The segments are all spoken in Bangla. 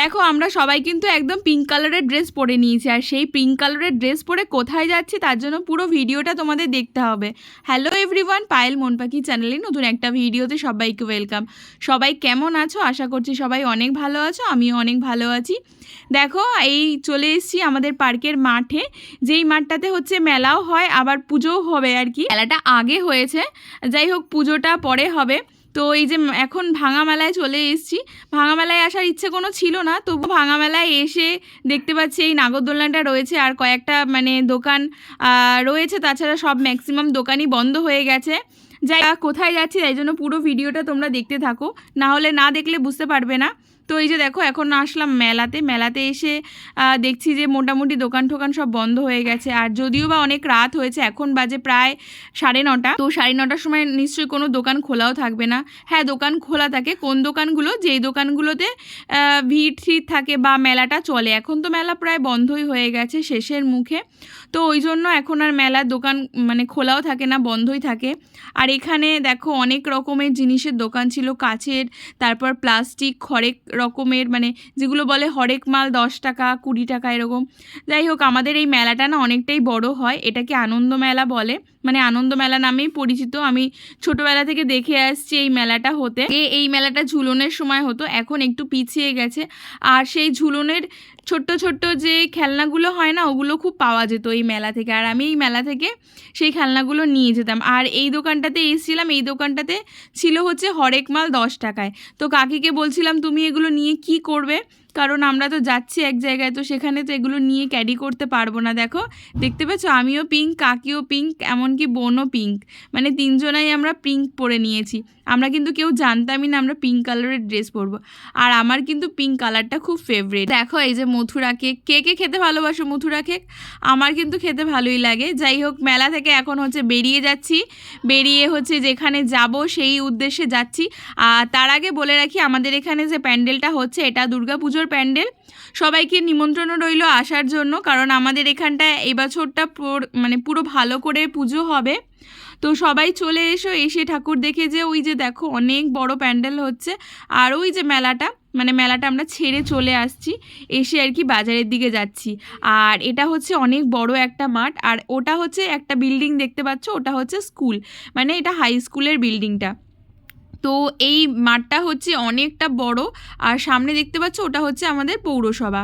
দেখো, আমরা সবাই কিন্তু একদম পিঙ্ক কালারের ড্রেস পরে নিয়েছি, আর সেই পিঙ্ক কালারের ড্রেস পরে কোথায় যাচ্ছি তার জন্য পুরো ভিডিওটা তোমাদের দেখতে হবে। হ্যালো এভরিওয়ান পায়েল মন পাখি চ্যানেলে নতুন একটা ভিডিওতে সবাইকে ওয়েলকাম সবাই কেমন আছো? আশা করছি সবাই অনেক ভালো আছো, আমিও অনেক ভালো আছি। দেখো, এই চলে এসেছি আমাদের পার্কের মাঠে, যেই মাঠটাতে হচ্ছে মেলাও হয়, আবার পুজোও হবে আর কি। মেলাটা আগে হয়েছে, যাই হোক পুজোটা পরে হবে। তো এই যে এখন ভাঙা মেলায় চলে এসেছি। ভাঙা মেলায় আসার ইচ্ছে কোনো ছিল না তবু ভাঙা মেলায় এসে দেখতে পাচ্ছি এই নাগরদোলনাটা রয়েছে আর কয়েকটা মানে দোকান রয়েছে। তাছাড়া সব ম্যাক্সিমাম দোকানই বন্ধ হয়ে গেছে। যাই কোথায় যাচ্ছি, তাই জন্য পুরো ভিডিওটা তোমরা দেখতে থাকো। না হলে না দেখলে বুঝতে পারবে না। তো এই যে দেখো, এখন আসলাম মেলাতে। মেলাতে এসে দেখছি যে মোটামুটি দোকান ঠোকান সব বন্ধ হয়ে গেছে। আর যদিও বা অনেক রাত হয়েছে, এখন বাজে প্রায় সাড়ে নটা। তো সাড়ে নটার সময় নিশ্চয়ই কোনো দোকান খোলাও থাকবে না। হ্যাঁ দোকান খোলা থাকে। কোন দোকানগুলো? যেই দোকানগুলোতে ভিড় ঠিড় থাকে বা মেলাটা চলে। এখন তো মেলা প্রায় বন্ধই হয়ে গেছে শেষের মুখে। তো ওই জন্য এখন আর মেলার দোকান মানে খোলাও থাকে না, বন্ধই থাকে। আর এখানে দেখো অনেক রকমের জিনিসের দোকান ছিল, কাচের, তারপর প্লাস্টিক, হরেক রকমের মানে যেগুলো বলে হরেক মাল দশ টাকা, কুড়ি টাকা এরকম। যাই হোক, আমাদের এই মেলাটা না অনেকটাই বড় হয়, এটাকে আনন্দ মেলা বলে। মানে আনন্দ মেলা নামেই পরিচিত। আমি ছোটবেলা থেকে দেখে আসছি এই মেলাটা হতে। এই মেলাটা ঝুলনের সময় হতো, এখন একটু পিছিয়ে গেছে। আর সেই ঝুলনের ছোট্ট ছোট্ট যে খেলনাগুলো হয় না, ওগুলো খুব পাওয়া যেত এই মেলা থেকে। আর আমি এই মেলা থেকে সেই খেলনাগুলো নিয়ে যেতাম। আর এই দোকানটাতে এসেছিলাম, এই দোকানটাতে ছিল হচ্ছে হরেক মাল দশ টাকায়। তো কাকিকে বলছিলাম, তুমি এগুলো নিয়ে কি করবে? কারণ আমরা তো যাচ্ছি এক জায়গায়, তো সেখানে তো এগুলো নিয়ে ক্যারি করতে পারব না। দেখো, দেখতে পেয়েছ? আমিও পিঙ্ক কাকিও পিঙ্ক এমনকি বোনও পিঙ্ক মানে তিনজনাই আমরা পিঙ্ক পরে নিয়েছি। আমরা কিন্তু কেউ জানতামই না আমরা পিঙ্ক কালারের ড্রেস পরবো। আর আমার কিন্তু পিঙ্ক কালারটা খুব ফেভারিট দেখো, এই যে মথুরা কেক কে কে খেতে ভালোবাসো মথুরা কেক আমার কিন্তু খেতে ভালোই লাগে। যাই হোক, মেলা থেকে এখন হচ্ছে বেরিয়ে যাচ্ছি। বেরিয়ে হচ্ছে যেখানে যাব, সেই উদ্দেশ্যে যাচ্ছি। আর তার আগে বলে রাখি, আমাদের এখানে যে প্যান্ডেলটা হচ্ছে, এটা দুর্গাপুজোর প্যান্ডেল। সবাইকে নিমন্ত্রণও রইল আসার জন্য, কারণ আমাদের এখানটায় এবছরটা মানে পুরো ভালো করে পুজো হবে। তো সবাই চলে এসো, এসে ঠাকুর দেখে যে ওই যে দেখো অনেক বড় প্যান্ডেল হচ্ছে। আর ওই যে মেলাটা মানে মেলাটা আমরা ছেড়ে চলে আসছি, এসে আর কি বাজারের দিকে যাচ্ছি। আর এটা হচ্ছে অনেক বড় একটা মাঠ, আর ওটা হচ্ছে একটা বিল্ডিং দেখতে পাচ্ছ, ওটা হচ্ছে স্কুল। মানে এটা হাই স্কুলের বিল্ডিংটা। তো এই মাঠটা হচ্ছে অনেকটা বড় আর সামনে দেখতে পাচ্ছ ওটা হচ্ছে আমাদের পৌরসভা।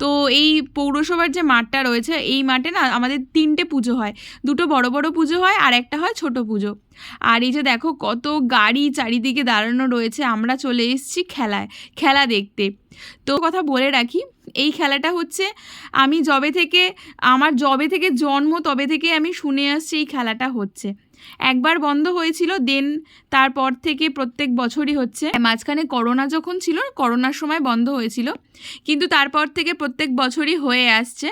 তো এই পৌরসভার যে মাঠটা রয়েছে, এই মাঠে না আমাদের তিনটে পুজো হয়। দুটো বড় বড় পুজো হয় আর একটা হয় ছোট পুজো। আর এই যে দেখো কত গাড়ি চারিদিকে দাঁড়ানো রয়েছে, আমরা চলে এসেছি খেলায়, খেলা দেখতে। তো কথা বলে রাখি, এই খেলাটা হচ্ছে আমি জবে থেকে, আমার জবে থেকে জন্ম তবে থেকে আমি শুনে আসছি এই খেলাটা হচ্ছে। একবার বন্ধ হয়েছিল দেন তারপর থেকে প্রত্যেক বছরই হচ্ছে। মাঝখানে করোনা যখন ছিল, করোনার সময় বন্ধ হয়েছিল, কিন্তু তারপর থেকে প্রত্যেক বছরই হয়ে আসছে।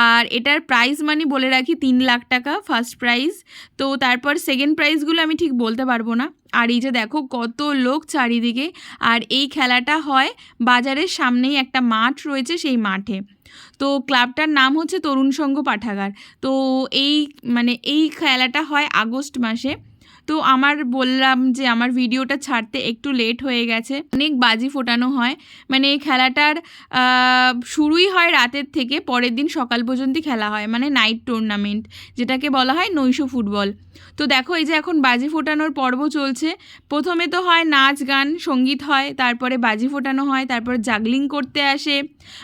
আর এটার প্রাইজ মানি বলে রাখি তিন লাখ টাকা ফার্স্ট প্রাইজ তো তারপর সেকেন্ড প্রাইজগুলো আমি ঠিক বলতে পারব না। আর এই যে দেখো কত লোক চারিদিকে। আর এই খেলাটা হয় বাজারের সামনেই একটা মাঠ রয়েছে সেই মাঠে। তো ক্লাবটার নাম হচ্ছে তরুণ সংঘ পাঠাগার। তো এই মানে এই খেলাটা হয় আগস্ট মাসে। তো আমার বললাম যে আমার ভিডিওটা ছাড়তে একটু লেট হয়ে গেছে। অনেক বাজি ফোটানো হয়। মানে এই খেলাটার শুরুই হয় রাতের থেকে, পরের দিন সকাল পর্যন্ত খেলা হয়। মানে নাইট টুর্নামেন্ট যেটাকে বলা হয় নৈশ ফুটবল। তো দেখো, এই যে এখন বাজি ফোটানোর পর্ব চলছে। প্রথমে তো হয় নাচ, গান, সংগীত হয়, তারপরে বাজি ফোটানো হয়, তারপর জাগলিং করতে আসে।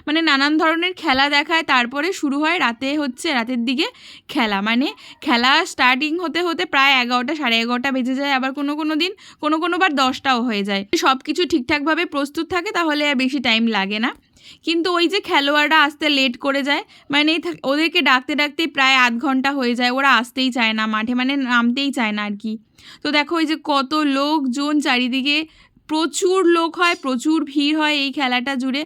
মানে নানান ধরনের খেলা দেখায়, তারপরে শুরু হয় রাতে হচ্ছে, রাতের দিকে খেলা। মানে খেলা স্টার্টিং হতে হতে প্রায় এগারোটা, সাড়ে এগারোটা বেজে যায়, আবার কোনো কোনো দিন কোনো কোনো বার দশটাও হয়ে যায়। সব কিছু ঠিকঠাকভাবে প্রস্তুত থাকে তাহলে আর বেশি টাইম লাগে না। কিন্তু ওই যে খেলোয়াড়রা আসতে লেট করে যায় মানে ওদেরকে ডাকতে ডাকতেই প্রায় আধ ঘণ্টা হয়ে যায়, ওরা আসতেই চায় না, মাঠে মানে নামতেই চায় না আর কি তো দেখো ওই যে কত লোকজন চারিদিকে, প্রচুর লোক হয়, প্রচুর ভিড় হয় এই খেলাটা জুড়ে।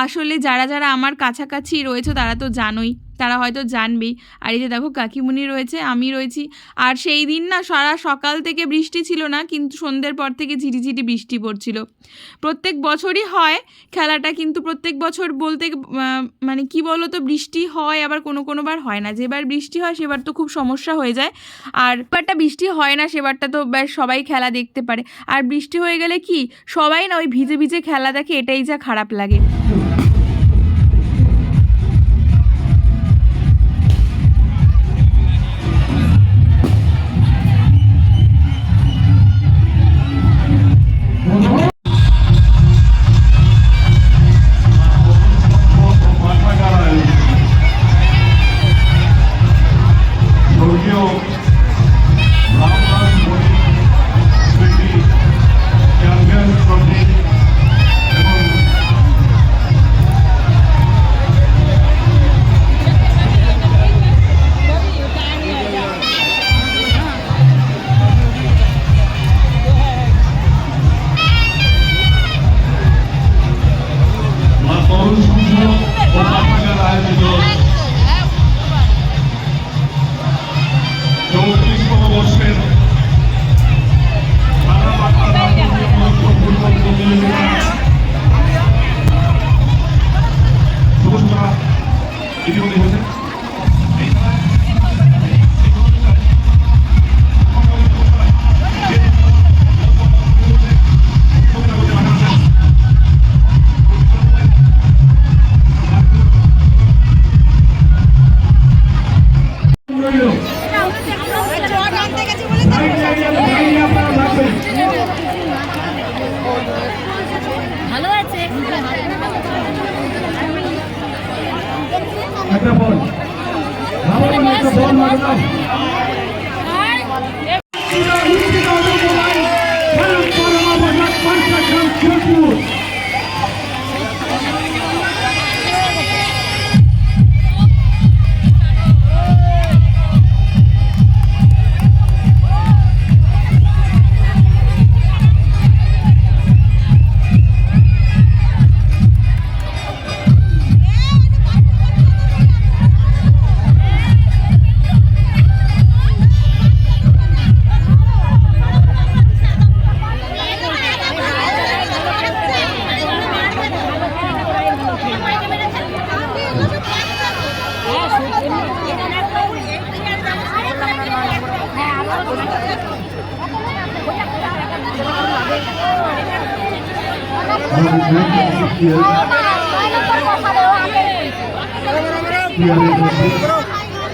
আসলে যারা যারা আমার কাছাকাছি রয়েছে তারা তো জানোই। তারা হয়তো জানবেই। আর এই যে দেখো, কাকিমুনি রয়েছে, আমি রয়েছি। আর সেই দিন না সারা সকাল থেকে বৃষ্টি ছিল না, কিন্তু সন্ধ্যের পর থেকে ঝিরিঝিরি বৃষ্টি পড়ছিল। প্রত্যেক বছরই হয়, খেলাটা কিন্তু প্রত্যেক বছর বলতে মানে কি বলো তো বৃষ্টি হয়, আবার কোনো কোনো বার হয় না। যেবার বৃষ্টি হয়, সেবার তো খুব সমস্যা হয়ে যায়। আর এবারটা বৃষ্টি হয় না, সেবারটা তো ব্যাস সবাই খেলা দেখতে পারে। আর বৃষ্টি হয়ে গেলে কি, সবাই না ওই ভিজে ভিজে খেলা দেখে, এটাই যা খারাপ লাগে।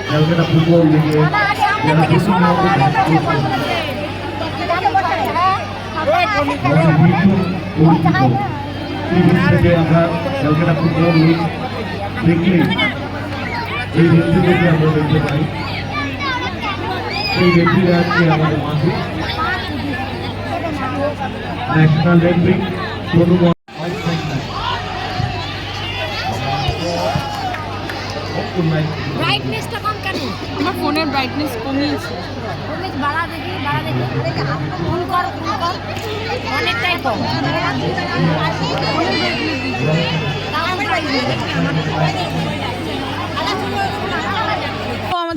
ক্যালকাটা ফুটবল লিগে যারা পশ্চিমবঙ্গ আমাদের ভীষণ পরিচিত টিভি থেকে আমরা ক্যালকাটা ফুটবল লিগ দেখলে এই ব্যক্তিদেরকে আমরা দেখতে পাই সেই ব্যক্তিরা আজকে আমাদের মাঝে? ন্যাশনাল রেফারি তনুময় ব্রাইটনেসটা কম কেন? আমার ফোনের ব্রাইটনেস কমিয়েছে। তুমি বাড়া দেখি বাড়া দেখি। ফুল কর ফুল কর। অনেকটাই কম। তো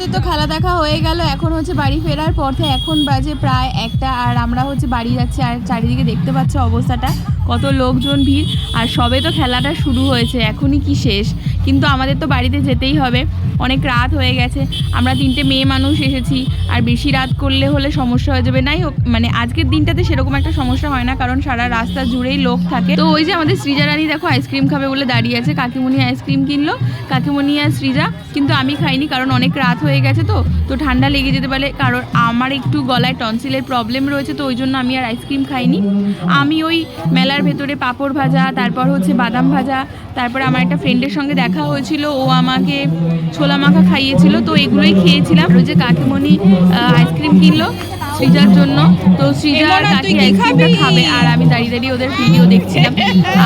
আমাদের তো খেলা দেখা হয়ে গেল, এখন হচ্ছে বাড়ি ফেরার পথে এখন বাজে প্রায় একটা, আর আমরা হচ্ছে বাড়ি যাচ্ছি, আর চারিদিকে দেখতে পাচ্ছি অবস্থাটা, কত লোকজন ভিড়, আর সবে তো খেলাটা শুরু হয়েছে, এখনই কি শেষ? কিন্তু আমাদের তো বাড়িতে যেতেই হবে। অনেক রাত হয়ে গেছে। আমরা তিনটে মেয়ে মানুষ এসেছি। আর বেশি রাত করলে হলে সমস্যা হয়ে যাবে। নাই হোক মানে আজকের দিনটাতে সেরকম একটা সমস্যা হয় না, কারণ সারা রাস্তা জুড়েই লোক থাকে। তো ওই যে আমাদের সৃজা রানী দেখো আইসক্রিম খাবে বলে দাঁড়িয়ে আছে। কাকিমণি আইসক্রিম কিনলো। কাকিমণি আর সৃজা, কিন্তু আমি খাইনি, কারণ অনেক রাত হয়ে গেছে তো। তো ঠান্ডা লেগে যেতে পারে, কারণ আমার একটু গলায় টনসিলের প্রবলেম রয়েছে, তো ওই জন্য আমি আর আইসক্রিম খাইনি। আমি ওই মেলার ভেতরে পাঁপড় ভাজা, তারপর হচ্ছে বাদাম ভাজা, তারপর আমার একটা ফ্রেন্ডের সঙ্গে দেখা হয়েছিল ও আমাকে ছোলা মাখা খাইয়েছিল তো এগুলোই খেয়েছিলাম। ওই যে কাকিমণি আইসক্রিম কিনলো সৃজার জন্য। তো সৃজা আর কাকি আইসক্রিমটা খাবে? আর আমি দাঁড়িয়ে দাঁড়িয়ে ওদের ভিডিও দেখছিলাম।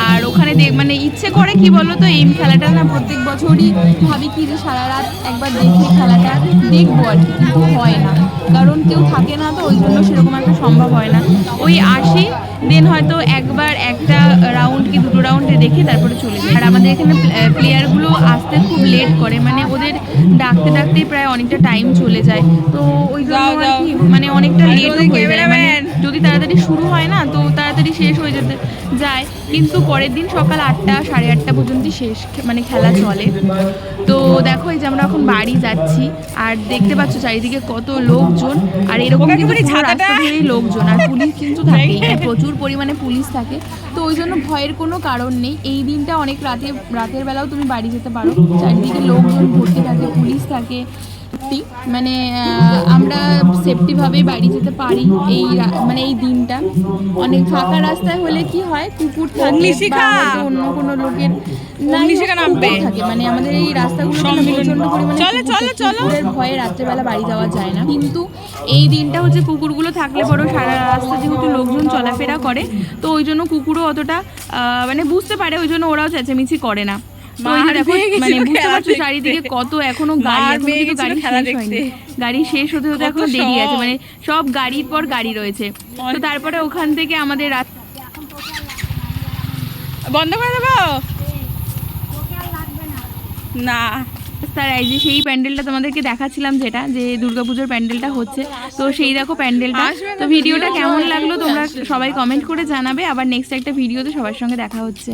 আর ওখানে দেখ মানে ইচ্ছে করে কি বলো তো এই খেলাটা না প্রত্যেক বছরই ভাবি কি যে সারা রাত একবার দেখি খেলাটা দেখব আর কি কিন্তু হয় না। কারণ কেউ থাকে না তো ওই জন্য সেরকম একটা সম্ভব হয় না। ওই আসি দেন হয়তো একবার একটা রাউন্ড কি দুটো রাউন্ডে দেখে তারপরে চলে যায়। আর আমাদের এখানে প্লেয়ারগুলো আসতে খুব লেট করে মানে ওদের ডাকতে ডাকতেই প্রায় অনেকটা টাইম চলে যায়। তো ওই জন্য মানে অনেকটা লেটও হয়ে যায়। মানে যদি তাড়াতাড়ি শুরু হয় না তো তাড়াতাড়ি শেষ হয়ে যেতে যায়। কিন্তু পরের দিন সকাল আটটা সাড়ে আটটা পর্যন্ত শেষ মানে খেলা চলে। তো দেখো এই যে আমরা এখন বাড়ি যাচ্ছি আর দেখতে পাচ্ছ চারিদিকে কত লোকজন আর এরকম কিন্তু রাস্তা লোকজন আর পুলিশ কিন্তু থাকে প্রচুর পরিমাণে পুলিশ থাকে। তো ওই জন্য ভয়ের কোনো কারণ নেই। এই দিনটা অনেক রাতে, রাতের বেলাও তুমি বাড়ি যেতে পারো। চারিদিকে লোকজন ভর্তি থাকে, পুলিশ থাকে। সত্যি। মানে আমরা সেফটিভাবেই বাড়ি যেতে পারি এই মানে এই দিনটা। অনেক ফাঁকা রাস্তায় হলে কি হয় কুকুর থাকে বা অন্য কোনো লোকের থাকে। মানে আমাদের এই রাস্তাগুলো প্রচণ্ড পরিমাণে। কুকুরের ভয়ে রাত্রেবেলা বাড়ি যাওয়া যায় না। কিন্তু এই দিনটা হচ্ছে কুকুরগুলো থাকলে বড় সারা রাস্তা যেহেতু লোকজন চলাফেরা করে তো ওই জন্য কুকুরও অতটা মানে বুঝতে পারে ওই জন্য ওরাও চেঁচামেচি করে না। মানে বুঝতে পারছ চারিদিকে কত এখনও গাড়ি গাড়ি গাড়ি শেষ হতে হতে এখনও দেরি আছে মানে সব গাড়ির পর গাড়ি রয়েছে। তো তারপরে ওখান থেকে আমাদের রাত- বন্ধ করে দেবো? না। তার এই যে সেই প্যান্ডেলটা তোমাদেরকে দেখাচ্ছিলাম যেটা যে দুর্গাপুজোর প্যান্ডেলটা হচ্ছে। তো সেই দেখো প্যান্ডেলটা। তো ভিডিওটা কেমন লাগল তোমরা সবাই কমেন্ট করে জানাবে। আবার নেক্সট একটা ভিডিওতে সবার সঙ্গে দেখা হচ্ছে।